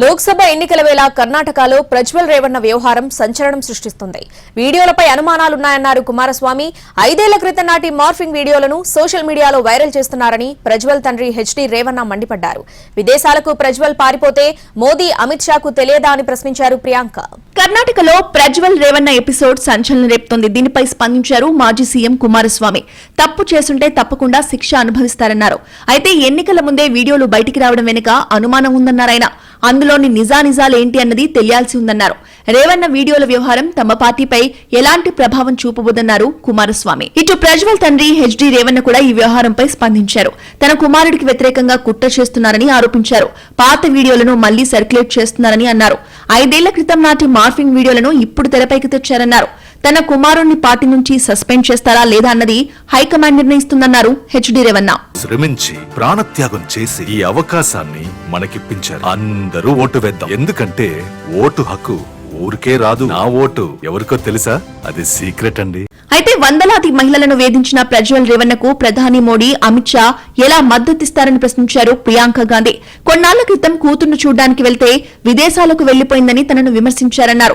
లోక్సభ ఎన్నికల వేళ కర్ణాటకలో ప్రజ్వల్ రేవಣ್ణ వ్యవహారం సంచలనం సృష్టిస్తుంది. వీడియోలపై అనుమానాలున్నాయన్నారు కుమారస్వామి. ఐదేళ్ళ క్రితం నాటి మార్ఫింగ్ వీడియోలను సోషల్ మీడియాలో వైరల్ చేస్తున్నారని ప్రజ్వల్ తండ్రి హెచ్డి రేవಣ್ణ మండిపడ్డారు. విదేశాలకు ప్రజ్వల్ పారిపోతే మోదీ అమిత్ షాకు తెలియదా అని ప్రశ్నించారు ప్రియాంక. కర్ణాటకలో ప్రజ్వల్ రేవన్న ఎపిసోడ్ సంచలనం రేపుతోంది. దీనిపై స్పందించారు మాజీ సీఎం కుమారస్వామి. తప్పు చేస్తుంటే తప్పకుండా శిక్ష అనుభవిస్తారన్నారు. అయితే ఎన్నికల ముందే వీడియోలు బయటికి రావడం వెనుక అనుమానం ఉందన్నారాయన అందులోని నిజానిజాలేంటి అన్నది తెలియాల్సి ఉందన్నారు. రేవన్న వీడియోల వ్యవహారం తమ పార్టీపై ఎలాంటి ప్రభావం చూపబోదన్నారు కుమారస్వామి. ఇటు ప్రజ్వల్ తండ్రి హెచ్డి రేవన్న కూడా ఈ వ్యవహారంపై స్పందించారు. తన కుమారుడికి వ్యతిరేకంగా కుట్ర చేస్తున్నారని ఆరోపించారు. పాత వీడియోలను మళ్ళీ సర్క్యులేట్ చేస్తున్నారని అన్నారు. ఐదేళ్ళ క్రితం నాటి మార్ఫింగ్ వీడియోలను ఇప్పుడు తెరపైకి తెచ్చారన్నారు. తన కుమారుణ్ణి పార్టీ నుంచి సస్పెండ్ చేస్తారా లేదా అన్నది హైకమాండ్ నిర్ణయిస్తుందన్నారు హెచ్డి రేవన్న. శ్రమించి ప్రాణత్యాగం చేసి ఈ అవకాశాన్ని మనకిప్పించారు. అందరూ ఓటు వేద్దాం. ఎందుకంటే ఓటు హక్కు ఊరికే రాదు. నా ఓటు ఎవరికో తెలుసా? అది సీక్రెట్ అండి. అయితే వందలాది మహిళలను వేధించిన ప్రజ్వల్ రేవన్నకు ప్రధాని మోడీ అమిత్ షా ఎలా మద్దతిస్తారని ప్రశ్నించారు ప్రియాంక గాంధీ. కొన్నాళ్ళ క్రితం కూతుర్ను చూడ్డానికి వెళ్తే విదేశాలకు వెళ్ళిపోయిందని తనను విమర్శించారన్నారు.